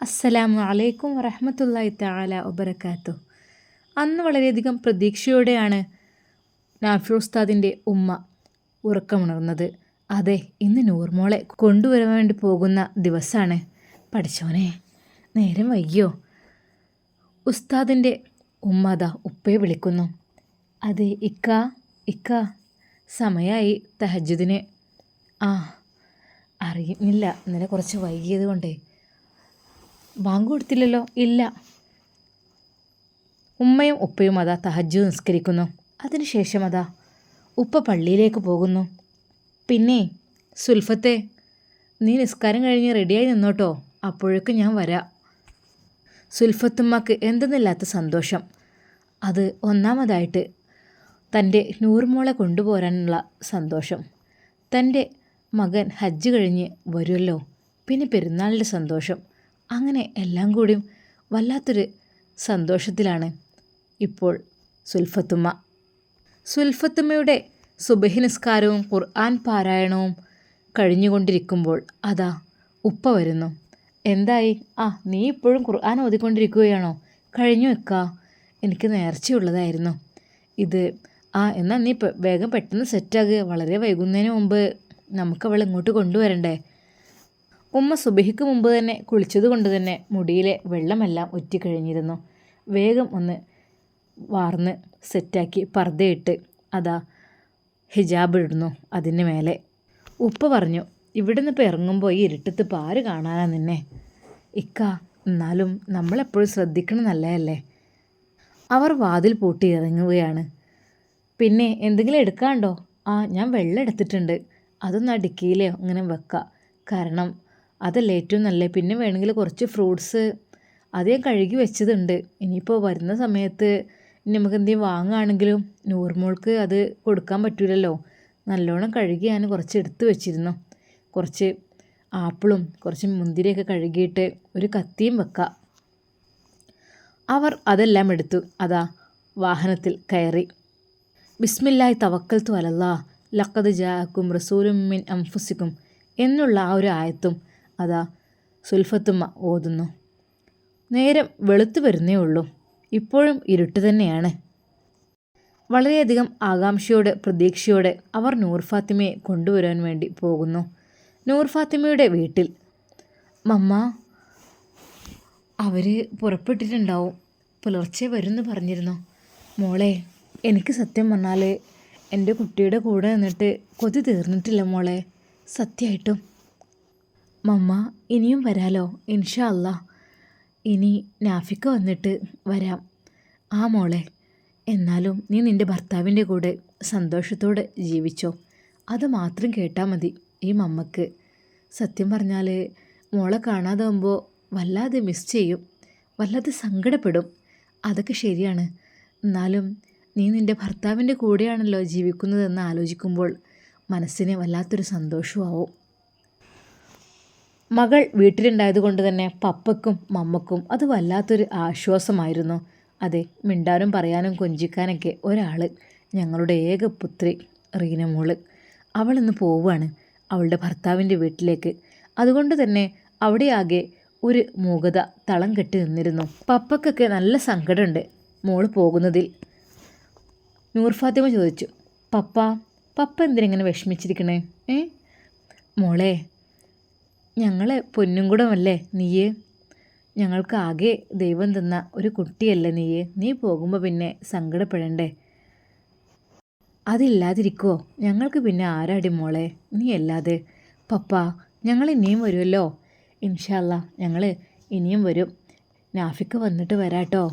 അസ്സലാമു അലൈക്കും വറഹമത്തല്ലായി താല വബറകാത്തു അന്ന് വളരെയധികം പ്രതീക്ഷയോടെയാണ് നാഫി ഉസ്താദിന്റെ ഉമ്മ ഉറക്കമുണർന്നത്. അതെ ഇന്ന് നൂർമോളെ കൊണ്ടുവരാൻ വേണ്ടി പോകുന്ന ദിവസമാണ് പഠിച്ചോനെ നേരം വൈകിയോ? ഉസ്താദിന്റെ ഉമ്മ അതാ ഉപ്പയെ വിളിക്കുന്നു. അതെ ഇക്ക ഇക്ക സമയമായി തഹജുദിന് ആ അറിയുന്നില്ല ഇന്നലെ കുറച്ച് വൈകിയത് കൊണ്ടേ ബാങ്ക് കൊടുത്തില്ലല്ലോ ഇല്ല. ഉമ്മയും ഉപ്പയും അതാ തഹജ്ജു നിസ്കരിക്കുന്നു. അതിനുശേഷം അതാ ഉപ്പ പള്ളിയിലേക്ക് പോകുന്നു. പിന്നെ സുൽഫത്തെ നീ നിസ്കാരം കഴിഞ്ഞ് റെഡിയായി നിന്നോട്ടോ? അപ്പോഴേക്കും ഞാൻ വരാം. സുൽഫത്തുമ്മക്ക് എന്തെന്നില്ലാത്ത സന്തോഷം. അത് ഒന്നാമതായിട്ട് തന്റെ നൂറുമോളെ കൊണ്ടുപോരാനുള്ള സന്തോഷം. തന്റെ മകൻ ഹജ്ജ് കഴിഞ്ഞ് വരുമല്ലോ പിന്നെ പെരുന്നാളിന്റെ സന്തോഷം. അങ്ങനെ എല്ലാം കൂടിയും വല്ലാത്തൊരു സന്തോഷത്തിലാണ് ഇപ്പോൾ സുൽഫത്തുമ്മ. സുൽഫത്തുമ്മയുടെ സുബഹി നിസ്കാരവും ഖുർആൻ പാരായണവും കഴിഞ്ഞുകൊണ്ടിരിക്കുമ്പോൾ അതാ ഉപ്പ വരുന്നു. എന്തായി? ആ നീ ഇപ്പോഴും ഖുർആൻ ഓതിക്കൊണ്ടിരിക്കുകയാണോ? കഴിഞ്ഞു വെക്കാ എനിക്ക് നേർച്ചയുള്ളതായിരുന്നു. ഇത് ആ എന്നാൽ നീ വേഗം പെട്ടെന്ന് സെറ്റാകുക വളരെ വൈകുന്നതിന് മുമ്പ് നമുക്ക് അവളെ ഇങ്ങോട്ട് കൊണ്ടുവരണ്ടേ? ഉമ്മ സുബഹിക്ക് മുമ്പ് തന്നെ കുളിച്ചതുകൊണ്ട് തന്നെ മുടിയിലെ വെള്ളമെല്ലാം ഉറ്റിക്കഴിഞ്ഞിരുന്നു. വേഗം ഒന്ന് വാർന്ന് സെറ്റാക്കി പർദ്ദയിട്ട് അതാ ഹിജാബ് ഇടുന്നു അതിന് മേലെ. ഉപ്പ പറഞ്ഞു ഇവിടുന്ന് ഇപ്പോൾ ഇറങ്ങുമ്പോൾ ഈ ഇരുട്ടത്ത് പാര് കാണാനാ നിന്നെ? ഇക്ക എന്നാലും നമ്മളെപ്പോഴും ശ്രദ്ധിക്കണം നല്ലതല്ലേ? അവർ വാതിൽ പൂട്ടി ഇറങ്ങുകയാണ്. പിന്നെ എന്തെങ്കിലും എടുക്കാണ്ടോ? ആ ഞാൻ വെള്ളം എടുത്തിട്ടുണ്ട്. അതൊന്ന് ഡിക്കിയിലെയോ അങ്ങനെ വെക്കാം. കാരണം അതല്ലേ ഏറ്റവും നല്ലത് പിന്നെ വേണമെങ്കിൽ കുറച്ച് ഫ്രൂട്ട്സ് അതേ കഴുകി വെച്ചതുണ്ട്. ഇനിയിപ്പോൾ വരുന്ന സമയത്ത് ഇനി നമുക്ക് എന്തെങ്കിലും വാങ്ങുകയാണെങ്കിലും നൂർമോൾക്ക് അത് കൊടുക്കാൻ പറ്റില്ലല്ലോ നല്ലോണം കഴുകി ഞാൻ കുറച്ച് എടുത്ത് വെച്ചിരുന്നു. കുറച്ച് ആപ്പിളും കുറച്ച് മുന്തിരിയൊക്കെ കഴുകിയിട്ട് ഒരു കത്തിയും വെക്കാം. അവർ അതെല്ലാം എടുത്തു. അതാ വാഹനത്തിൽ കയറി. ബിസ്മില്ലായി തവക്കൽത്തു അലല്ലാ ലക്കത് ജാക്കും റസൂലും മിൻ അംഫുസിക്കും എന്നുള്ള ആ ഒരു ആയത്തും അതാ സുൽഫത്തുമ്മ ഓതുന്നു. നേരം വെളുത്തു വരുന്നേ ഉള്ളൂ. ഇപ്പോഴും ഇരുട്ട് തന്നെയാണ്. വളരെയധികം ആകാംക്ഷയോടെ പ്രതീക്ഷയോടെ അവർ നൂർ ഫാത്തിമയെ കൊണ്ടുവരാൻ വേണ്ടി പോകുന്നു. നൂർ ഫാത്തിമയുടെ വീട്ടിൽ മമ്മ അവർ പുറപ്പെട്ടിട്ടുണ്ടാവും. പുലർച്ചെ വരുമെന്ന് പറഞ്ഞിരുന്നു. മോളെ എനിക്ക് സത്യം പറഞ്ഞാൽ എന്റെ കുട്ടിയുടെ കൂടെ നിന്നിട്ട് കൊതി തീർന്നിട്ടില്ല മോളെ. സത്യമായിട്ടും മമ്മ ഇനിയും വരാലോ? ഇൻഷാ അല്ല ഇനി നാഫിക്ക് വന്നിട്ട് വരാം. ആ മോളെ എന്നാലും നീ നിന്റെ ഭർത്താവിന്റെ കൂടെ സന്തോഷത്തോടെ ജീവിച്ചോ. അത് മാത്രം കേട്ടാൽ മതി ഈ മമ്മക്ക്. സത്യം പറഞ്ഞാൽ മോളെ കാണാതാകുമ്പോൾ വല്ലാതെ മിസ് ചെയ്യും. വല്ലാതെ സങ്കടപ്പെടും. അതൊക്കെ ശരിയാണ്. എന്നാലും നീ നിന്റെ ഭർത്താവിന്റെ കൂടെയാണല്ലോ ജീവിക്കുന്നതെന്ന് ആലോചിക്കുമ്പോൾ മനസ്സിന് വല്ലാത്തൊരു സന്തോഷമാവും മകൾ വീട്ടിലുണ്ടായത് കൊണ്ട് തന്നെ പപ്പക്കും മമ്മക്കും അത് വല്ലാത്തൊരു ആശ്വാസമായിരുന്നു. അതെ മിണ്ടാനും പറയാനും കൊഞ്ചിക്കാനൊക്കെ ഒരാൾ ഞങ്ങളുടെ ഏക പുത്രി റീനമോൾ അവൾ ഇന്ന് പോവുകയാണ് അവളുടെ ഭർത്താവിന്റെ വീട്ടിലേക്ക്. അതുകൊണ്ട് തന്നെ അവിടെ ആകെ ഒരു മൂകത തളം കെട്ടി നിന്നിരുന്നു. പപ്പക്കൊക്കെ നല്ല സങ്കടമുണ്ട് മോൾ പോകുന്നതിൽ. നൂർ ഫാത്തിമ ചോദിച്ചു പപ്പ പപ്പ എന്തിനെങ്ങനെ വിഷമിച്ചിരിക്കണേ? ഏ? മോളെ ഞങ്ങളെ പൊന്നും കൂടമല്ലേ നീയ്? ഞങ്ങൾക്ക് ആകെ ദൈവം തന്ന ഒരു കുട്ടിയല്ലേ നീയ്? നീ പോകുമ്പോൾ പിന്നെ സങ്കടപ്പെടണ്ടേ? അതില്ലാതിരിക്കുമോ ഞങ്ങൾക്ക് പിന്നെ ആരാടി മോളെ? നീ അല്ലാതെ. പപ്പ ഞങ്ങൾ ഇനിയും വരുമല്ലോ ഇൻഷാല്ല ഞങ്ങൾ ഇനിയും വരും. നാഫിക്ക് വന്നിട്ട് വരാട്ടോ.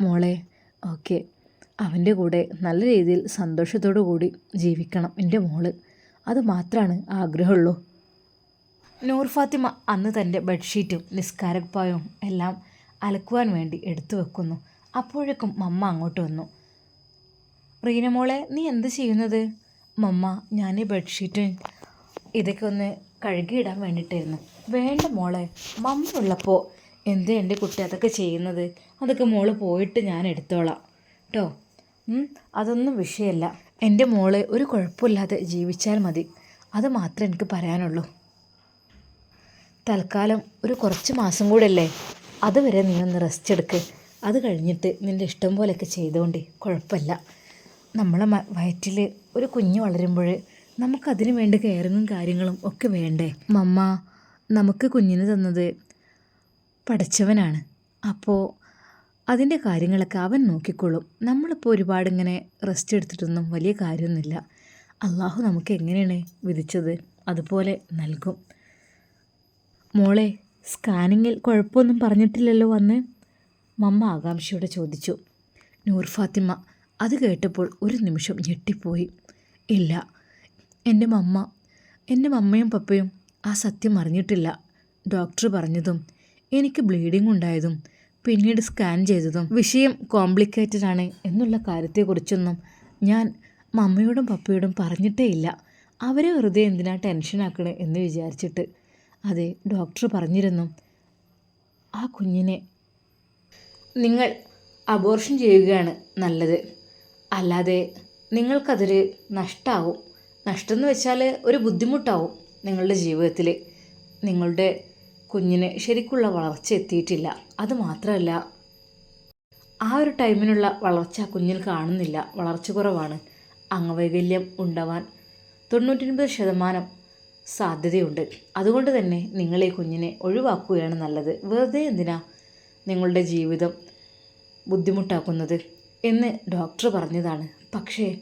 മോളെ ഓക്കെ. അവന്റെ കൂടെ നല്ല രീതിയിൽ സന്തോഷത്തോടു കൂടി ജീവിക്കണം എന്റെ മോൾ. അത് മാത്രമാണ് ആഗ്രഹമുള്ളൂ. നൂർ ഫാത്തിമ അന്ന് തന്റെ ബെഡ്ഷീറ്റും നിസ്കാരപ്പായവും എല്ലാം അലക്കുവാൻ വേണ്ടി എടുത്തു വെക്കുന്നു. അപ്പോഴേക്കും മമ്മ അങ്ങോട്ട് വന്നു. റീനമോളെ നീ എന്ത് ചെയ്യുന്നത്? മമ്മ ഞാൻ ഈ ബെഡ്ഷീറ്റും ഇതൊക്കെ ഒന്ന് കഴുകിയിടാൻ വേണ്ടിയിട്ടായിരുന്നു. വേണ്ട മോളെ മമ്മ ഉള്ളപ്പോൾ എന്ത് എന്റെ കുട്ടി അതൊക്കെ ചെയ്യുന്നത്? അതൊക്കെ മോൾ പോയിട്ട് ഞാൻ എടുത്തോളാം. കേട്ടോ അതൊന്നും വിഷയമല്ല. എന്റെ മോൾ ഒരു കുഴപ്പമില്ലാതെ ജീവിച്ചാൽ മതി. അത് മാത്രമേ എനിക്ക് പറയാനുള്ളൂ. തൽക്കാലം ഒരു കുറച്ച് മാസം കൂടെയല്ലേ? അതുവരെ നീ ഒന്ന് റെസ്റ്റ് എടുക്ക്. അത് കഴിഞ്ഞിട്ട് നിന്റെ ഇഷ്ടം പോലെയൊക്കെ ചെയ്തുകൊണ്ട് കുഴപ്പമില്ല. നമ്മളെ വയറ്റിൽ ഒരു കുഞ്ഞ് വളരുമ്പോൾ നമുക്കതിന് വേണ്ട കെയറിങ്ങും കാര്യങ്ങളും ഒക്കെ വേണ്ടേ? മമ്മ നമുക്ക് കുഞ്ഞിന് തന്നത് പഠിച്ചവനാണ്. അപ്പോൾ അതിന്റെ കാര്യങ്ങളൊക്കെ അവൻ നോക്കിക്കോളും. നമ്മളിപ്പോൾ ഒരുപാട് ഇങ്ങനെ റെസ്റ്റ് എടുത്തിട്ടൊന്നും വലിയ കാര്യമൊന്നുമില്ല. അള്ളാഹു നമുക്ക് എങ്ങനെയാണ് വിധിച്ചത്? അതുപോലെ നൽകും. മോളെ സ്കാനിങ്ങിൽ കുഴപ്പമൊന്നും പറഞ്ഞിട്ടില്ലല്ലോ വന്ന്. മമ്മ ആകാംക്ഷയോടെ ചോദിച്ചു. നൂർ ഫാത്തിമ അത് കേട്ടപ്പോൾ ഒരു നിമിഷം ഞെട്ടിപ്പോയി. ഇല്ല എന്റെ മമ്മ എന്റെ മമ്മയും പപ്പയും ആ സത്യം അറിഞ്ഞിട്ടില്ല. ഡോക്ടർ പറഞ്ഞതും എനിക്ക് ബ്ലീഡിംഗ് ഉണ്ടായതും പിന്നീട് സ്കാൻ ചെയ്തതും വിഷയം കോംപ്ലിക്കേറ്റഡ് ആണ് എന്നുള്ള കാര്യത്തെക്കുറിച്ചൊന്നും ഞാൻ മമ്മയോടും പപ്പയോടും പറഞ്ഞിട്ടേ ഇല്ല. അവരെ വെറുതെ എന്തിനാ ടെൻഷനാക്കണേ എന്ന് വിചാരിച്ചിട്ട് അതെ ഡോക്ടർ പറഞ്ഞിരുന്നു. ആ കുഞ്ഞിനെ നിങ്ങൾ അബോർഷൻ ചെയ്യുകയാണ് നല്ലത്. അല്ലാതെ നിങ്ങൾക്കതൊരു നഷ്ടമാവും നഷ്ടം എന്ന് വെച്ചാൽ ഒരു ബുദ്ധിമുട്ടാവും നിങ്ങളുടെ ജീവിതത്തിൽ നിങ്ങളുടെ കുഞ്ഞിന് ശരിക്കുള്ള വളർച്ച എത്തിയിട്ടില്ല. അത് മാത്രമല്ല ആ ഒരു ടൈമിനുള്ള വളർച്ച കുഞ്ഞിൽ കാണുന്നില്ല. വളർച്ച കുറവാണ്. അംഗവൈകല്യം ഉണ്ടാവാൻ തൊണ്ണൂറ്റൊൻപത് ശതമാനം സാധ്യതയുണ്ട്. അതുകൊണ്ട് തന്നെ നിങ്ങൾ ഈ കുഞ്ഞിനെ ഒഴിവാക്കുകയാണ് നല്ലത്. വെറുതെ എന്തിനാ നിങ്ങളുടെ ജീവിതം ബുദ്ധിമുട്ടാക്കുന്നത് എന്ന് ഡോക്ടർ പറഞ്ഞതാണ്. പക്ഷേ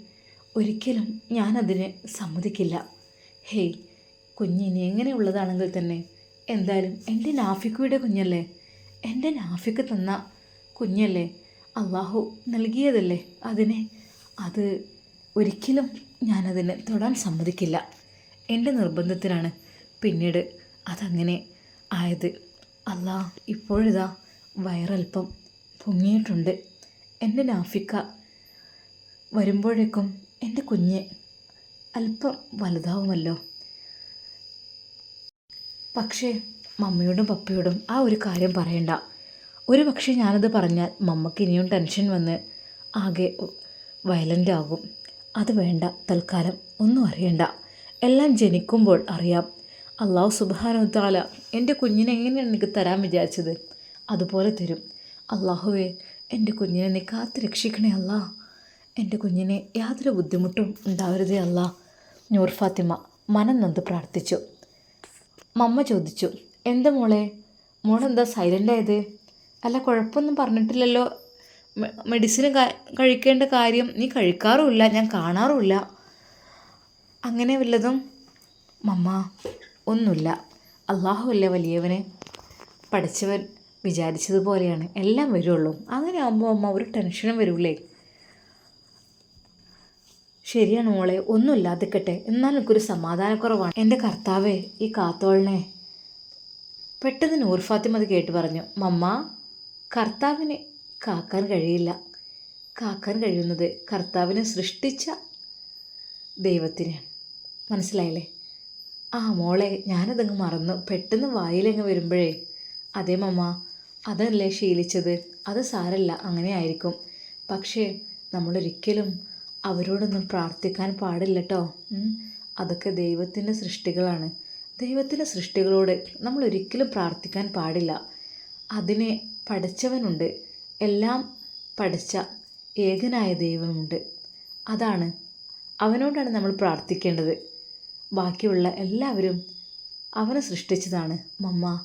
ഒരിക്കലും ഞാനതിന് സമ്മതിക്കില്ല. ഹേയ് കുഞ്ഞിനി എങ്ങനെയുള്ളതാണെങ്കിൽ തന്നെ എന്തായാലും എന്റെ നാഫിക്കയുടെ കുഞ്ഞല്ലേ? എന്റെ നാഫിക്ക് തന്ന കുഞ്ഞല്ലേ? അള്ളാഹു നൽകിയതല്ലേ? അതിനെ അത് ഒരിക്കലും ഞാനതിനെ തൊടാൻ സമ്മതിക്കില്ല. എന്റെ നിർബന്ധത്തിനാണ് പിന്നീട് അതങ്ങനെ ആയത്. അല്ലാ ഇപ്പോഴിതാ വയറൽപ്പം പൊങ്ങിയിട്ടുണ്ട്. എന്റെ നാഫിക്ക വരുമ്പോഴേക്കും എന്റെ കുഞ്ഞ് അല്പം വലുതാവുമല്ലോ. പക്ഷേ മമ്മയോടും പപ്പയോടും ആ ഒരു കാര്യം പറയണ്ട. ഒരു പക്ഷേ ഞാനത് പറഞ്ഞാൽ മമ്മക്ക് ഇനിയും ടെൻഷൻ വന്ന് ആകെ വയലന്റ് ആകും. അത് വേണ്ട തൽക്കാലം ഒന്നും അറിയണ്ട. എല്ലാം ജനിക്കുമ്പോൾ അറിയാം. അള്ളാഹു താല എന്റെ കുഞ്ഞിനെ എങ്ങനെയാണ് എനിക്ക് തരാൻ വിചാരിച്ചത്? അതുപോലെ തരും. അള്ളാഹുവേ എന്റെ കുഞ്ഞിനെ നീ കാത്ത് രക്ഷിക്കണേ അല്ലാ. എന്റെ കുഞ്ഞിനെ യാതൊരു ബുദ്ധിമുട്ടും ഉണ്ടാവരുതേ അല്ല. നൂർ ഫാത്തിമ മനം നൊന്ത് പ്രാർത്ഥിച്ചു. മമ്മ ചോദിച്ചു എന്താ മോളെ? മോളെന്താ സൈലന്റായത്? അല്ല കുഴപ്പമൊന്നും പറഞ്ഞിട്ടില്ലല്ലോ. മെഡിസിൻ കഴിക്കേണ്ട കാര്യം നീ കഴിക്കാറുമില്ല ഞാൻ കാണാറുമില്ല. അങ്ങനെ വല്ലതും? മമ്മ ഒന്നുമില്ല. അള്ളാഹു അല്ലേ വലിയവനെ? പഠിച്ചവൻ വിചാരിച്ചതുപോലെയാണ്. എല്ലാം വരുള്ളൂ. അങ്ങനെ ആകുമ്പോൾ അമ്മ ഒരു ടെൻഷനും വരൂലേ? ശരിയാണ് മോളെ ഒന്നുമില്ലാതിക്കട്ടെ എന്നാൽ എനിക്കൊരു സമാധാനക്കുറവാണ്. എന്റെ കർത്താവേ ഈ കാത്തോളിനെ. പെട്ടെന്ന് നൂർ ഫാത്തിമ അത് കേട്ട് പറഞ്ഞു. മമ്മ കർത്താവിനെ കാക്കാൻ കഴിയില്ല. കാക്കാൻ കഴിയുന്നത് കർത്താവിനെ സൃഷ്ടിച്ച ദൈവത്തിന് മനസ്സിലായില്ലേ? ആ മോളെ ഞാനതങ്ങ് മറന്നു. പെട്ടെന്ന് വായിലങ്ങ് വരുമ്പോഴേ. അതെ മമ്മ അതല്ലേ ശീലിച്ചത്? അത് സാരല്ല അങ്ങനെ ആയിരിക്കും. പക്ഷേ നമ്മളൊരിക്കലും അവരോടൊന്നും പ്രാർത്ഥിക്കാൻ പാടില്ല കേട്ടോ അതൊക്കെ ദൈവത്തിന്റെ സൃഷ്ടികളാണ്. ദൈവത്തിന്റെ സൃഷ്ടികളോട് നമ്മൾ ഒരിക്കലും പ്രാർത്ഥിക്കാൻ പാടില്ല. അതിനെ പഠിച്ചവനുണ്ട്. എല്ലാം പഠിച്ച ഏകനായ ദൈവമുണ്ട്. അതാണ്. അവനോടാണ് നമ്മൾ പ്രാർത്ഥിക്കേണ്ടത്. ബാക്കിയുള്ള എല്ലാവരും അവനെ സൃഷ്ടിച്ചതാണ്. മമ്മ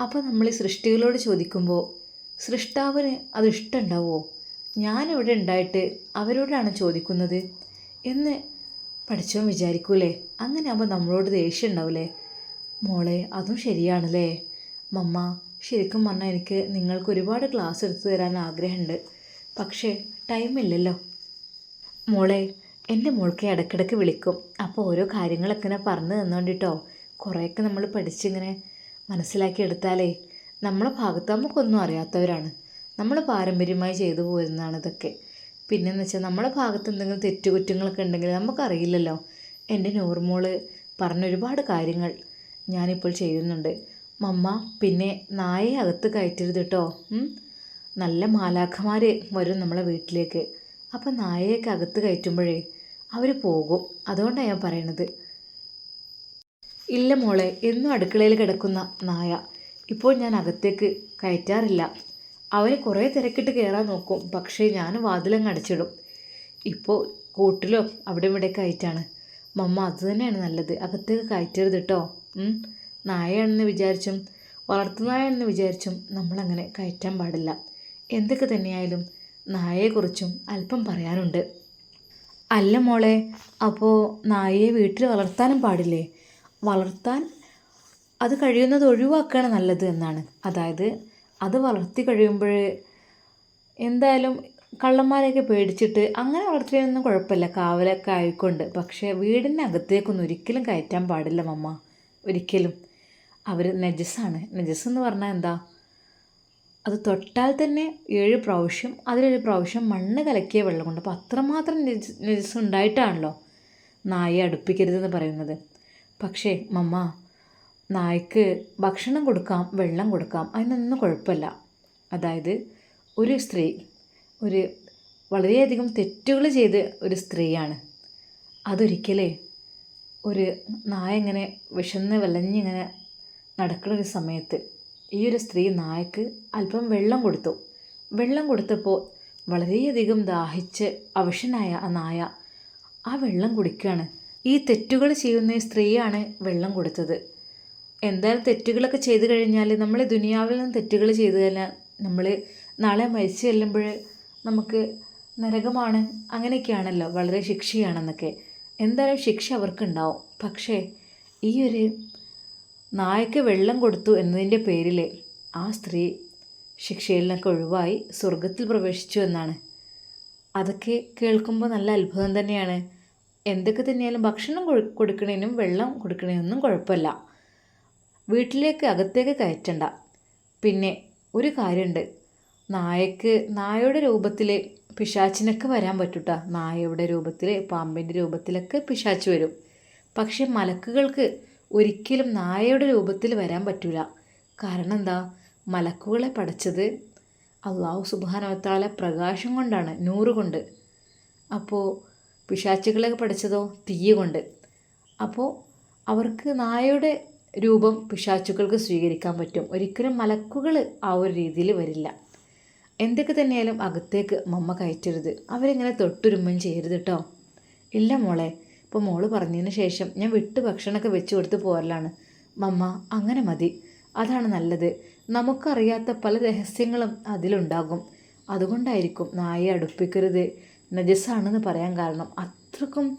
അപ്പോൾ നമ്മൾ ഈ സൃഷ്ടികളോട് ചോദിക്കുമ്പോൾ സൃഷ്ടാവിന് അത് ഇഷ്ടമുണ്ടാവുമോ ഞാനിവിടെ ഉണ്ടായിട്ട് അവരോടാണ് ചോദിക്കുന്നത്? എന്ന് പഠിച്ചവൻ വിചാരിക്കൂലേ? അങ്ങനെ ആകുമ്പോൾ നമ്മളോട് ദേഷ്യം ഉണ്ടാവില്ലേ മോളെ അതും ശരിയാണല്ലേ? മമ്മ ശരിക്കും പറഞ്ഞാൽ എനിക്ക് നിങ്ങൾക്ക് ഒരുപാട് ക്ലാസ് എടുത്തു തരാൻ ആഗ്രഹമുണ്ട്. പക്ഷേ ടൈമില്ലല്ലോ. മോളെ എന്റെ മോൾക്ക് ഇടയ്ക്കിടയ്ക്ക് വിളിക്കും. അപ്പോൾ ഓരോ കാര്യങ്ങളൊക്കെ ഇങ്ങനെ പറഞ്ഞു തന്നോണ്ടിട്ടോ. കുറേയൊക്കെ നമ്മൾ പഠിച്ചിങ്ങനെ മനസ്സിലാക്കി എടുത്താലേ നമ്മളെ ഭാഗത്ത് നമുക്കൊന്നും അറിയാത്തവരാണ്. നമ്മൾ പാരമ്പര്യമായി ചെയ്തു പോരുന്നതാണ് ഇതൊക്കെ. പിന്നെന്ന് വെച്ചാൽ നമ്മളെ ഭാഗത്ത് എന്തെങ്കിലും തെറ്റുകുറ്റങ്ങളൊക്കെ ഉണ്ടെങ്കിൽ നമുക്കറിയില്ലല്ലോ. എന്റെ നോർമോൾ പറഞ്ഞ ഒരുപാട് കാര്യങ്ങൾ ഞാനിപ്പോൾ ചെയ്യുന്നുണ്ട്. മമ്മ പിന്നെ നായയെ അകത്ത് കയറ്റരുത് കേട്ടോ നല്ല മാലാഖമാർ വരും നമ്മളെ വീട്ടിലേക്ക്. അപ്പം നായയൊക്കെ അകത്ത് കയറ്റുമ്പോഴേ അവർ പോകും. അതുകൊണ്ടാണ് ഞാൻ പറയണത്. ഇല്ല മോളെ എന്നും അടുക്കളയിൽ കിടക്കുന്ന നായ. ഇപ്പോൾ ഞാൻ അകത്തേക്ക് കയറ്റാറില്ല. അവനെ കുറേ തിരക്കിട്ട് കയറാൻ നോക്കും. പക്ഷേ ഞാൻ വാതിലങ്ങ് അടച്ചിടും. ഇപ്പോൾ കൂട്ടിലോ അവിടെ ഇവിടെ കയറ്റാണ് മമ്മ അത് തന്നെയാണ് നല്ലത്. അകത്തേക്ക് കയറ്റരുത് കേട്ടോ. നായയാണെന്ന് വിചാരിച്ചും വളർത്തുനായാണെന്ന് വിചാരിച്ചും നമ്മളങ്ങനെ കയറ്റാൻ പാടില്ല. എന്തൊക്കെ തന്നെയായാലും നായയെക്കുറിച്ചും അല്പം പറയാനുണ്ട്. അല്ല മോളെ അപ്പോൾ നായയെ വീട്ടിൽ വളർത്താനും പാടില്ലേ? വളർത്താൻ അത് കഴിയുന്നത് ഒഴിവാക്കുകയാണ് നല്ലത് എന്നാണ്. അതായത് അത് വളർത്തി കഴിയുമ്പോൾ എന്തായാലും കള്ളന്മാരെയൊക്കെ പേടിച്ചിട്ട് അങ്ങനെ വളർത്തിയൊന്നും കുഴപ്പമില്ല. കാവലൊക്കെ ആയിക്കൊണ്ട്. പക്ഷേ വീടിന്റെ അകത്തേക്കൊന്നും ഒരിക്കലും കയറ്റാൻ പാടില്ല മമ്മ. ഒരിക്കലും. അവർ നെജസ്സാണ്. നെജസ് എന്ന് പറഞ്ഞാൽ എന്താ? അത് തൊട്ടാൽ തന്നെ ഏഴ് പ്രാവശ്യം അതിലൊരു പ്രാവശ്യം മണ്ണ് കലക്കിയ വെള്ളം കൊണ്ട്. അപ്പോൾ അത്രമാത്രം നജസ് നജസ് ഉണ്ടായിട്ടാണല്ലോ നായയെ അടുപ്പിക്കരുതെന്ന് പറയുന്നത്. പക്ഷേ മമ്മ നായ്ക്ക് ഭക്ഷണം കൊടുക്കാം വെള്ളം കൊടുക്കാം അതിനൊന്നും കുഴപ്പമില്ല. അതായത് ഒരു സ്ത്രീ ഒരു വളരെയധികം തെറ്റുകൾ ചെയ്ത് ഒരു സ്ത്രീയാണ്. അതൊരിക്കലേ ഒരു നായ ഇങ്ങനെ വിശന്ന് വിളഞ്ഞിങ്ങനെ നടക്കുന്ന ഒരു സമയത്ത് ഈ ഒരു സ്ത്രീ നായക്ക് അല്പം വെള്ളം കൊടുത്തു. വെള്ളം കൊടുത്തപ്പോൾ വളരെയധികം ദാഹിച്ച് അവശനായ ആ നായ ആ വെള്ളം കുടിക്കുകയാണ് ഈ തെറ്റുകൾ ചെയ്യുന്ന സ്ത്രീയാണ് വെള്ളം കൊടുത്തത്. എന്തായാലും തെറ്റുകളൊക്കെ ചെയ്തു കഴിഞ്ഞാൽ നമ്മൾ ദുനിയാവിൽ നിന്ന് തെറ്റുകൾ ചെയ്തു കഴിഞ്ഞാൽ നമ്മൾ നാളെ മരിച്ചു ചെല്ലുമ്പോൾ നമുക്ക് നരകമാണ്. അങ്ങനെയൊക്കെയാണല്ലോ. വളരെ ശിക്ഷയാണെന്നൊക്കെ. എന്തായാലും ശിക്ഷ അവർക്കുണ്ടാവും. പക്ഷേ ഈ ഒരു നായക്ക് വെള്ളം കൊടുത്തു എന്നതിന്റെ പേരിൽ ആ സ്ത്രീ ശിക്ഷയിൽ നിന്നൊക്കെ ഒഴിവായി സ്വർഗത്തിൽ പ്രവേശിച്ചു എന്നാണ്. അതൊക്കെ കേൾക്കുമ്പോൾ നല്ല അത്ഭുതം തന്നെയാണ്. എന്തൊക്കെ തന്നെയാലും ഭക്ഷണം കൊടു കൊടുക്കണേനും വെള്ളം കൊടുക്കണേനൊന്നും കുഴപ്പമില്ല. വീട്ടിലേക്ക് അകത്തേക്ക് കയറ്റണ്ട. പിന്നെ ഒരു കാര്യമുണ്ട്. നായക്ക് നായയുടെ രൂപത്തിൽ പിശാച്ചിനൊക്കെ വരാൻ പറ്റൂട്ട. നായയുടെ രൂപത്തിൽ പാമ്പിന്റെ രൂപത്തിലൊക്കെ പിശാച്ച് വരും. പക്ഷേ മലക്കുകൾക്ക് ഒരിക്കലും നായയുടെ രൂപത്തിൽ വരാൻ പറ്റില്ല കാരണം എന്താ? മലക്കുകളെ പടച്ചത് അള്ളാഹു സുബാനവത്താല പ്രകാശം കൊണ്ടാണ് നൂറ് കൊണ്ട്. അപ്പോൾ പിശാച്ചുകളെ പഠിച്ചതോ തീയ കൊണ്ട്. അപ്പോൾ അവർക്ക് നായയുടെ രൂപം പിശാച്ചുക്കൾക്ക് സ്വീകരിക്കാൻ പറ്റും. ഒരിക്കലും മലക്കുകൾ ആ ഒരു രീതിയിൽ വരില്ല. എന്തൊക്കെ തന്നെയായാലും അകത്തേക്ക് മമ്മ കയറ്റരുത്. അവരിങ്ങനെ തൊട്ടുരുമ്പം ചെയ്യരുത് കേട്ടോ ഇല്ല മോളെ ഇപ്പോൾ മോൾ പറഞ്ഞതിന് ശേഷം ഞാൻ വിട്ട് ഭക്ഷണമൊക്കെ വെച്ച് കൊടുത്ത് പോരലാണ്. മമ്മ അങ്ങനെ മതി. അതാണ് നല്ലത്. നമുക്കറിയാത്ത പല രഹസ്യങ്ങളും അതിലുണ്ടാകും. അതുകൊണ്ടായിരിക്കും നായെ അടുപ്പിക്കരുത്. നജസ്സാണെന്ന് പറയാൻ കാരണം അത്രക്കും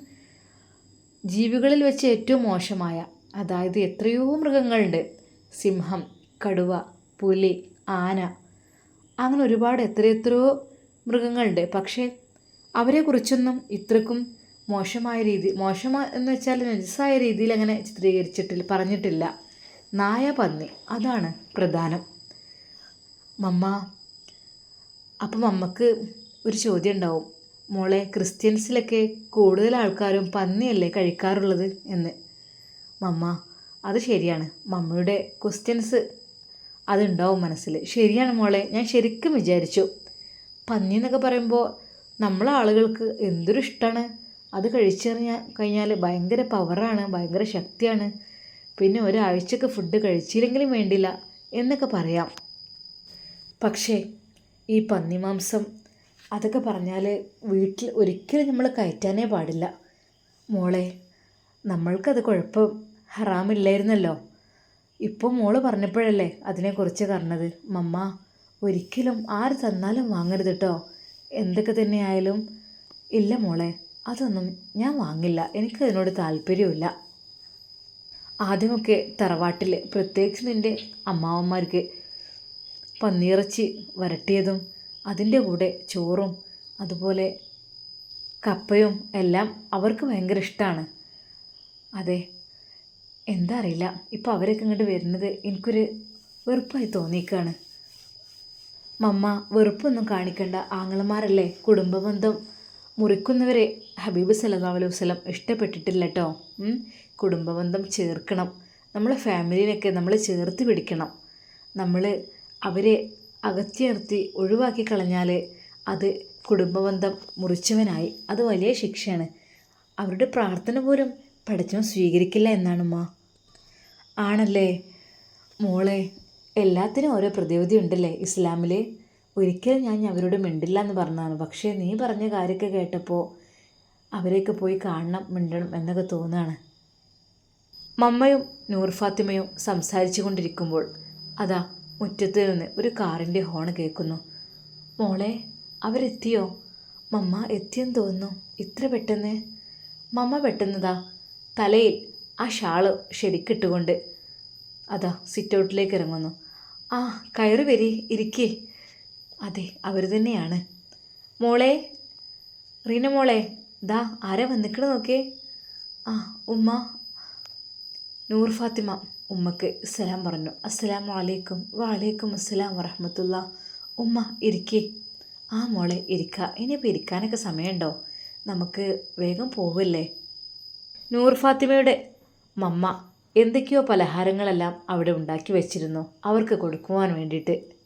ജീവികളിൽ വെച്ച് ഏറ്റവും മോശമായ അതായത് എത്രയോ മൃഗങ്ങളുണ്ട്. സിംഹം കടുവ പുലി ആന. അങ്ങനെ ഒരുപാട് എത്രയെത്രയോ മൃഗങ്ങളുണ്ട്. പക്ഷേ അവരെക്കുറിച്ചൊന്നും ഇത്രക്കും മോശമായ രീതി മോശം എന്ന് വെച്ചാൽ നജസായ രീതിയിൽ അങ്ങനെ ചിത്രീകരിച്ചിട്ടില്ല പറഞ്ഞിട്ടില്ല. നായ പന്നി അതാണ് പ്രധാനം. മമ്മ അപ്പം മമ്മക്ക് ഒരു ചോദ്യം ഉണ്ടാവും. മോളെ ക്രിസ്ത്യൻസിലൊക്കെ കൂടുതൽ ആൾക്കാരും പന്നിയല്ലേ കഴിക്കാറുള്ളത് എന്ന്. മമ്മ അത് ശരിയാണ്. മമ്മയുടെ ക്വസ്റ്റ്യൻസ് അതുണ്ടാവും മനസ്സിൽ. ശരിയാണ് മോളെ ഞാൻ ശരിക്കും വിചാരിച്ചു. പന്നി എന്നൊക്കെ പറയുമ്പോൾ നമ്മളെ ആളുകൾക്ക് എന്തൊരു ഇഷ്ടമാണ് അത് കഴിച്ചറിഞ്ഞാൽ കഴിഞ്ഞാൽ ഭയങ്കര പവറാണ് ഭയങ്കര ശക്തിയാണ്. പിന്നെ ഒരാഴ്ചക്ക് ഫുഡ് കഴിച്ചില്ലെങ്കിലും വേണ്ടില്ല എന്നൊക്കെ പറയാം. പക്ഷേ ഈ പന്നി മാംസം അതൊക്കെ പറഞ്ഞാൽ വീട്ടിൽ ഒരിക്കലും നമ്മൾ കയറ്റാനേ പാടില്ല. മോളെ നമ്മൾക്കത് കുഴപ്പം ഹറാമില്ലായിരുന്നല്ലോ. ഇപ്പോൾ മോൾ പറഞ്ഞപ്പോഴല്ലേ അതിനെക്കുറിച്ച് പറഞ്ഞത്. മമ്മ ഒരിക്കലും ആര് തന്നാലും വാങ്ങരുത് കേട്ടോ എന്തൊക്കെ തന്നെയായാലും ഇല്ല മോളെ അതൊന്നും ഞാൻ വാങ്ങില്ല. എനിക്കതിനോട് താല്പര്യമില്ല ആദ്യമൊക്കെ തറവാട്ടിൽ പ്രത്യേകിച്ച് നിന്റെ അമ്മാവന്മാർക്ക് പന്നിയിറച്ചി വരട്ടിയതും അതിന്റെ കൂടെ ചോറും അതുപോലെ കപ്പയും എല്ലാം അവർക്ക് ഭയങ്കര ഇഷ്ടമാണ് അതെ എന്താ അറിയില്ല. ഇപ്പോൾ അവരൊക്കെ ഇങ്ങോട്ട് വരുന്നത് എനിക്കൊരു വെറുപ്പായി തോന്നിയേക്കാണ്. മമ്മ വെറുപ്പൊന്നും കാണിക്കണ്ട. ആങ്ങളമാരല്ലേ? കുടുംബബന്ധം മുറിക്കുന്നവരെ ഹബീബ് സല്ലല്ലാഹു അലൈഹി ഇഷ്ടപ്പെട്ടിട്ടില്ല കേട്ടോ കുടുംബബന്ധം ചേർക്കണം. നമ്മളെ ഫാമിലിനൊക്കെ നമ്മൾ ചേർത്ത് പിടിക്കണം. നമ്മൾ അവരെ അകറ്റി നിർത്തി ഒഴിവാക്കി കളഞ്ഞാൽ അത് കുടുംബബന്ധം മുറിച്ചവനായി. അത് വലിയ ശിക്ഷയാണ്. അവരുടെ പ്രാർത്ഥന പോലും പഠിച്ചവൻ സ്വീകരിക്കില്ല എന്നാണ് ഉമ്മ. ആണല്ലേ? മോളെ എല്ലാത്തിനും ഓരോ പ്രതിവിധി ഉണ്ടല്ലേ ഇസ്ലാമിൽ ഒരിക്കലും ഞാൻ അവരോട് മിണ്ടില്ല എന്ന് പറഞ്ഞതാണ്. പക്ഷേ നീ പറഞ്ഞ കാര്യമൊക്കെ കേട്ടപ്പോൾ അവരെയൊക്കെ പോയി കാണണം മിണ്ടണം എന്നൊക്കെ തോന്നുകയാണ് മമ്മയും നൂർ ഫാത്തിമയും സംസാരിച്ചു കൊണ്ടിരിക്കുമ്പോൾ അതാ മുറ്റത്ത് നിന്ന് ഒരു കാറിന്റെ ഹോൺ കേൾക്കുന്നു. മോളെ അവരെത്തിയോ? മമ്മ എത്തിയെന്ന് തോന്നുന്നു. ഇത്ര പെട്ടെന്ന്? മമ്മ പെട്ടെന്നതാ തലയിൽ ആ ഷാൾ ശരിക്കിട്ടുകൊണ്ട് അതാ സിറ്റൗട്ടിലേക്ക് ഇറങ്ങുന്നു. ആ കയറി വരി ഇരിക്കേ. അതെ അവർ തന്നെയാണ്. മോളെ റീന മോളെ ദാ ആരാ വന്നിക്കണ നോക്കേ ആ ഉമ്മ. നൂർ ഫാത്തിമ ഉമ്മക്ക് സലാം പറഞ്ഞു. അസ്സലാം വലൈക്കും വാലേക്കും അസ്സലാം വറഹമത്തുള്ള. ഉമ്മ ഇരിക്കേ. ആ മോളെ ഇരിക്ക. ഇനിയിപ്പോൾ ഇരിക്കാനൊക്കെ സമയമുണ്ടോ? നമുക്ക് വേഗം പോവില്ലേ? നൂർ ഫാത്തിമയുടെ മമ്മ എന്തൊക്കെയോ പലഹാരങ്ങളെല്ലാം അവിടെ ഉണ്ടാക്കി വെച്ചിരുന്നു. അവർക്ക് കൊടുക്കുവാൻ വേണ്ടിയിട്ട്.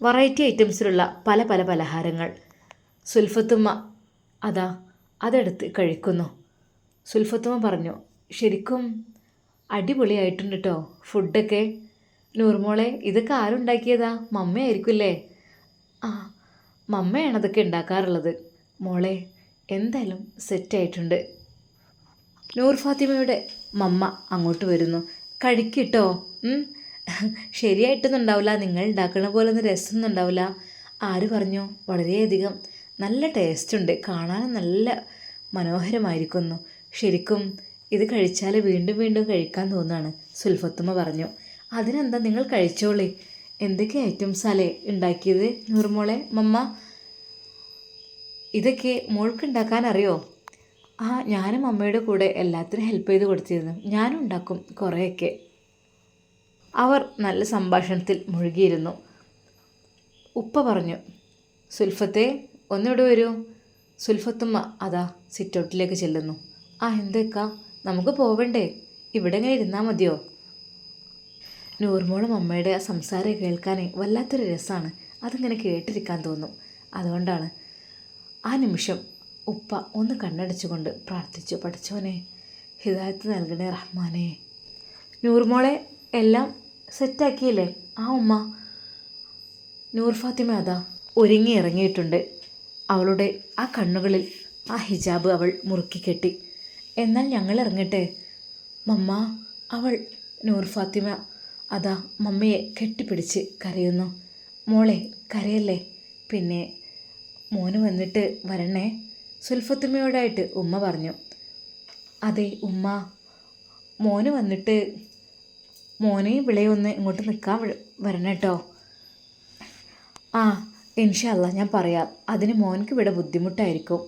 വെറൈറ്റി ഐറ്റംസിലുള്ള പല പല പലഹാരങ്ങൾ. സുൽഫത്തുമ്മ അതാ അതെടുത്ത് കഴിക്കുന്നു. സുൽഫത്തുമ്മ പറഞ്ഞു ശരിക്കും അടിപൊളിയായിട്ടുണ്ട് കേട്ടോ ഫുഡൊക്കെ. നൂർമോളെ ഇതൊക്കെ ആരുണ്ടാക്കിയതാ? മമ്മയായിരിക്കുമല്ലേ? ആ മമ്മയാണ് അതൊക്കെ ഉണ്ടാക്കാറുള്ളത്. മോളെ എന്തായാലും സെറ്റായിട്ടുണ്ട്. നൂർ ഫാത്തിമയുടെ മമ്മ അങ്ങോട്ട് വരുന്നു. കഴിക്കിട്ടോ. ശരിയായിട്ടൊന്നും ഉണ്ടാവില്ല. നിങ്ങൾ ഉണ്ടാക്കുന്ന പോലെ ഒന്നും രസമൊന്നും ഉണ്ടാവില്ല. ആര് പറഞ്ഞു? വളരെയധികം നല്ല ടേസ്റ്റ് ഉണ്ട്. കാണാൻ നല്ല മനോഹരമായിരിക്കുന്നു. ശരിക്കും ഇത് കഴിച്ചാൽ വീണ്ടും വീണ്ടും കഴിക്കാൻ തോന്നുകയാണ്. സുൽഫത്തുമ്മ പറഞ്ഞു. അതിനെന്താ നിങ്ങൾ കഴിച്ചോളി. എന്തൊക്കെ ഐറ്റംസാലേ ഉണ്ടാക്കിയത്? നൂറുമോളെ മമ്മ ഇതൊക്കെ മോൾക്ക് ഉണ്ടാക്കാൻ അറിയോ? ആ ഞാനും അമ്മയുടെ കൂടെ എല്ലാത്തിനും ഹെൽപ്പ് ചെയ്ത് കൊടുത്തിരുന്നു. ഞാനും ഉണ്ടാക്കും കുറേയൊക്കെ. അവർ നല്ല സംഭാഷണത്തിൽ മുഴുകിയിരുന്നു. ഉപ്പ പറഞ്ഞു സുൽഫത്തെ ഒന്നിവിടെ വരൂ. സുൽഫത്തുമ്മ അതാ സിറ്റൗട്ടിലേക്ക് ചെല്ലുന്നു. ആ എന്തേക്കാ? നമുക്ക് പോവണ്ടേ? ഇവിടെ ഇങ്ങനെ ഇരുന്നാൽ മതിയോ? നൂർമോളും അമ്മയുടെ ആ സംസാരം കേൾക്കാനേ വല്ലാത്തൊരു രസമാണ് അതിങ്ങനെ കേട്ടിരിക്കാൻ തോന്നും. അതുകൊണ്ടാണ്. ആ നിമിഷം ഉപ്പ ഒന്ന് കണ്ണടച്ചുകൊണ്ട് പ്രാർത്ഥിച്ചു പഠിച്ചോനെ ഹിദായത്ത് നൽകണേ റഹ്മാനെ. നൂർമോളെ എല്ലാം സെറ്റാക്കിയില്ലേ? ആ ഉമ്മ. നൂർ ഫാത്തിമ അതാ. ഒരുങ്ങി ഇറങ്ങിയിട്ടുണ്ട്. അവളുടെ ആ കണ്ണുകളിൽ ആ ഹിജാബ് അവൾ മുറുക്കി കെട്ടി. എന്നാൽ ഞങ്ങൾ ഇറങ്ങട്ടെ? മമ്മ അവൾ നൂർ ഫാത്തിമ അതാ മമ്മയെ കെട്ടിപ്പിടിച്ച് കരയുന്നു. മോളെ കരയല്ലേ? പിന്നെ മോന് വന്നിട്ട് വരണേ? സുൽഫത്തുമ്മയോടായിട്ട് ഉമ്മ പറഞ്ഞു. അതെ ഉമ്മ. മോന് വന്നിട്ട് മോനെ ഇവിടെ ഒന്ന് ഇങ്ങോട്ട് നിൽക്കാൻ വരണം കേട്ടോ ആ ഇൻഷല്ല ഞാൻ പറയാം. അതിന് മോനക്ക് ഇവിടെ ബുദ്ധിമുട്ടായിരിക്കും.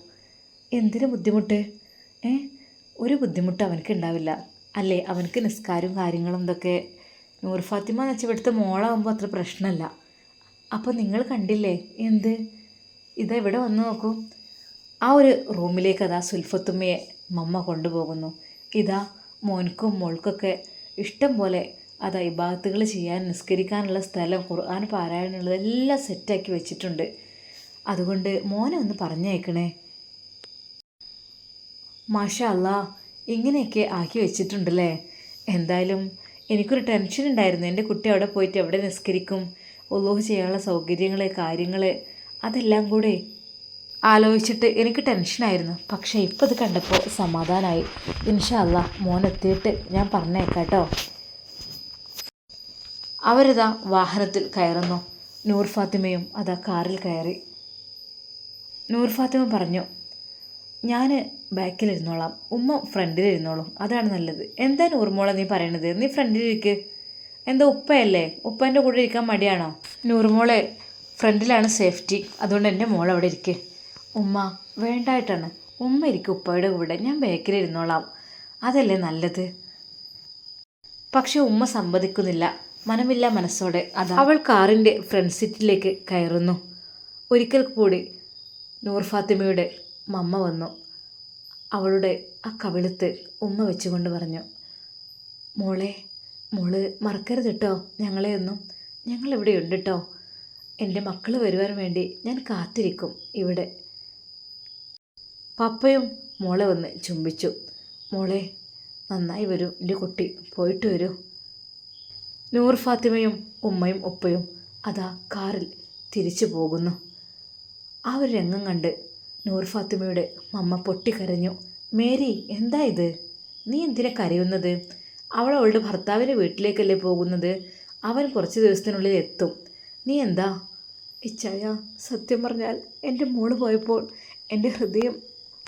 എന്തിനു ബുദ്ധിമുട്ട്? ഏ? ഒരു ബുദ്ധിമുട്ട് അവനക്ക് ഉണ്ടാവില്ല. അല്ലേ? അവനക്ക് നിസ്കാരവും കാര്യങ്ങളും ഇതൊക്കെ. നൂർ ഫാത്തിമ എന്ന് വെച്ചാൽ ഇവിടുത്തെ മോളാകുമ്പോൾ അത്ര പ്രശ്നമല്ല അപ്പോൾ നിങ്ങൾ കണ്ടില്ലേ? എന്ത്? ഇതാ ഇവിടെ വന്ന് നോക്കൂ. ആ ഒരു റൂമിലേക്ക് അതാ സുൽഫത്തുമ്മയെ മമ്മ കൊണ്ടുപോകുന്നു. ഇതാ മോൻക്കും മോൾക്കൊക്കെ ഇഷ്ടം പോലെ അതാ ഇബാത്തുകൾ ചെയ്യാൻ നിസ്കരിക്കാനുള്ള സ്ഥലം ഖുർആൻ പാരായണമുള്ളത് എല്ലാം സെറ്റാക്കി വെച്ചിട്ടുണ്ട്. അതുകൊണ്ട് മോനെ ഒന്ന് പറഞ്ഞേക്കണേ. മാഷാ അല്ല ഇങ്ങനെയൊക്കെ ആക്കി വെച്ചിട്ടുണ്ടല്ലേ? എന്തായാലും എനിക്കൊരു ടെൻഷൻ ഉണ്ടായിരുന്നു. എന്റെ കുട്ടി അവിടെ പോയിട്ട് എവിടെ നിസ്കരിക്കും? ഒല്ലോഹ് ചെയ്യാനുള്ള സൗകര്യങ്ങൾ കാര്യങ്ങൾ അതെല്ലാം കൂടെ ആലോചിച്ചിട്ട് എനിക്ക് ടെൻഷനായിരുന്നു പക്ഷേ ഇപ്പോൾ ഇത് കണ്ടപ്പോൾ സമാധാനമായി ഇൻഷാ മോനെത്തിയിട്ട് ഞാൻ പറഞ്ഞേക്കാം കേട്ടോ അവരിതാ വാഹനത്തിൽ കയറുന്നു. നൂർ ഫാത്തിമയും അതാ കാറിൽ കയറി. നൂർ ഫാത്തിമ പറഞ്ഞു ഞാൻ ബാക്കിലിരുന്നോളാം. ഉമ്മ ഫ്രണ്ടിലിരുന്നോളും. അതാണ് നല്ലത്. എന്താ നൂർമോളെ നീ പറയണത്? നീ ഫ്രണ്ടിലിരിക്ക്. എന്താ ഉപ്പയല്ലേ? ഉപ്പേന്റെ കൂടെ ഇരിക്കാൻ മടിയാണോ? നൂർമോളെ ഫ്രണ്ടിലാണ് സേഫ്റ്റി. അതുകൊണ്ട് എന്റെ മോൾ അവിടെ ഇരിക്കേ. ഉമ്മ വേണ്ടായിട്ടാണ്. ഉമ്മ ഇരിക്കും ഉപ്പയുടെ കൂടെ. ഞാൻ ബാക്കിലിരുന്നോളാം. അതല്ലേ നല്ലത്? പക്ഷെ ഉമ്മ സമ്മതിക്കുന്നില്ല. മനമില്ല മനസ്സോടെ അത്. അവൾ കാറിന്റെ ഫ്രണ്ട് സീറ്റിലേക്ക് കയറുന്നു. ഒരിക്കൽ കൂടി നൂർ ഫാത്തിമയുടെ മമ്മ വന്നു. അവളുടെ ആ കവിളത്ത് ഉമ്മ വെച്ചുകൊണ്ട് പറഞ്ഞു മോളെ മോൾ മറക്കരുത് കേട്ടോ ഇവിടെ ഉണ്ട് കേട്ടോ എന്റെ മക്കൾ വരുവാൻ വേണ്ടി ഞാൻ കാത്തിരിക്കും ഇവിടെ. പപ്പയും മോളെ വന്ന് ചുംബിച്ചു. മോളെ നന്നായി വരൂ. എന്റെ കുട്ടി പോയിട്ട് വരൂ. നൂർ ഫാത്തിമയും ഉമ്മയും ഉപ്പയും അതാ കാറിൽ തിരിച്ചു പോകുന്നു. ആ ഒരു രംഗം കണ്ട് നൂർ ഫാത്തിമയുടെ മമ്മ പൊട്ടിക്കരഞ്ഞു. മേരി എന്താ ഇത്? നീ എന്തിനാ കരയുന്നത്? അവൾ അവളുടെ ഭർത്താവിന്റെ വീട്ടിലേക്കല്ലേ പോകുന്നത്? അവൻ കുറച്ച് ദിവസത്തിനുള്ളിൽ എത്തും. നീ എന്താ? ഇച്ചായ സത്യം പറഞ്ഞാൽ എന്റെ മോൾ പോയപ്പോൾ എന്റെ ഹൃദയം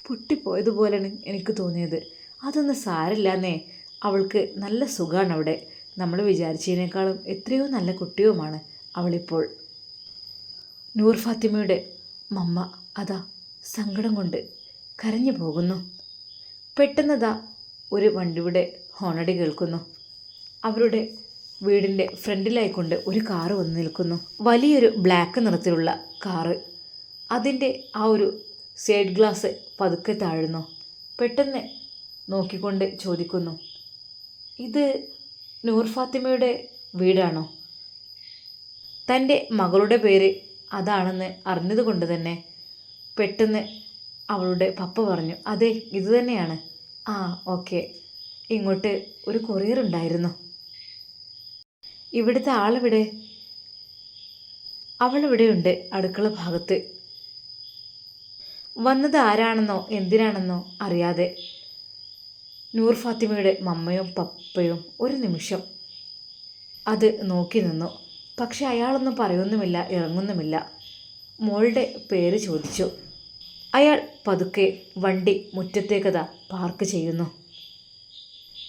പൊട്ടിപ്പോയതുപോലെയാണ് എനിക്ക് തോന്നിയത്. അതൊന്നും സാരില്ലാന്നേ അവൾക്ക് നല്ല സുഖമാണ് അവിടെ നമ്മൾ വിചാരിച്ചതിനേക്കാളും എത്രയോ നല്ല കുട്ടിയുമാണ് അവളിപ്പോൾ. നൂർ ഫാത്തിമയുടെ മമ്മ അതാ സങ്കടം കൊണ്ട് കരഞ്ഞു പോകുന്നു. പെട്ടെന്നതാ ഒരു വണ്ടിയുടെ ഹോണടി കേൾക്കുന്നു. അവരുടെ വീടിന്റെ ഫ്രണ്ടിലായിക്കൊണ്ട് ഒരു കാറ് വന്ന് നിൽക്കുന്നു. വലിയൊരു ബ്ലാക്ക് നിറത്തിലുള്ള കാറ് അതിന്റെ ആ ഒരു സൈഡ് ഗ്ലാസ് പതുക്കെ താഴുന്നു. പെട്ടെന്ന് നോക്കിക്കൊണ്ട് ചോദിക്കുന്നു ഇത് നൂർ ഫാത്തിമയുടെ വീടാണോ? തന്റെ മകളുടെ പേര് അതാണെന്ന് അറിഞ്ഞതുകൊണ്ട് തന്നെ പെട്ടെന്ന് അവളുടെ പപ്പ പറഞ്ഞു അതെ ഇത് തന്നെയാണ്. ആ ഓക്കെ. ഇങ്ങോട്ട് ഒരു കൊറിയർ ഉണ്ടായിരുന്നു. ഇവിടുത്തെ ആളിവിടെ അവളിവിടെയുണ്ട് അടുക്കള ഭാഗത്ത്. വന്നത് ആരാണെന്നോ എന്തിനാണെന്നോ അറിയാതെ നൂർ ഫാത്തിമയുടെ മമ്മയും പപ്പയും ഒരു നിമിഷം അത് നോക്കി നിന്നു. പക്ഷെ അയാളൊന്നും പറയൊന്നുമില്ല ഇറങ്ങുന്നുമില്ല. മോളുടെ പേര് ചോദിച്ചു. അയാൾ പതുക്കെ വണ്ടി മുറ്റത്തേക്കത പാർക്ക് ചെയ്യുന്നു.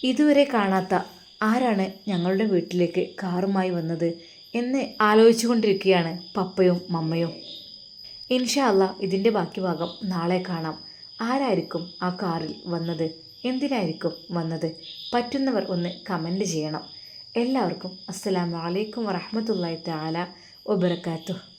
ഇതുവരെ കാണാത്ത ആരാണ് ഞങ്ങളുടെ വീട്ടിലേക്ക് കാറുമായി വന്നത് എന്ന് ആലോചിച്ചു കൊണ്ടിരിക്കുകയാണ് പപ്പയും മമ്മയും. ഇൻഷാ അല്ല ഇതിന്റെ ബാക്കി ഭാഗം നാളെ കാണാം. ആരായിരിക്കും ആ കാറിൽ വന്നത്? എന്തിനായിരിക്കും വന്നത്? പറ്റുന്നവർ ഒന്ന് കമന്റ് ചെയ്യണം. എല്ലാവർക്കും അസ്സലാമലൈക്കും അലൈക്കും വറഹമത്തല്ലാഹി ഒബർക്കാത്തു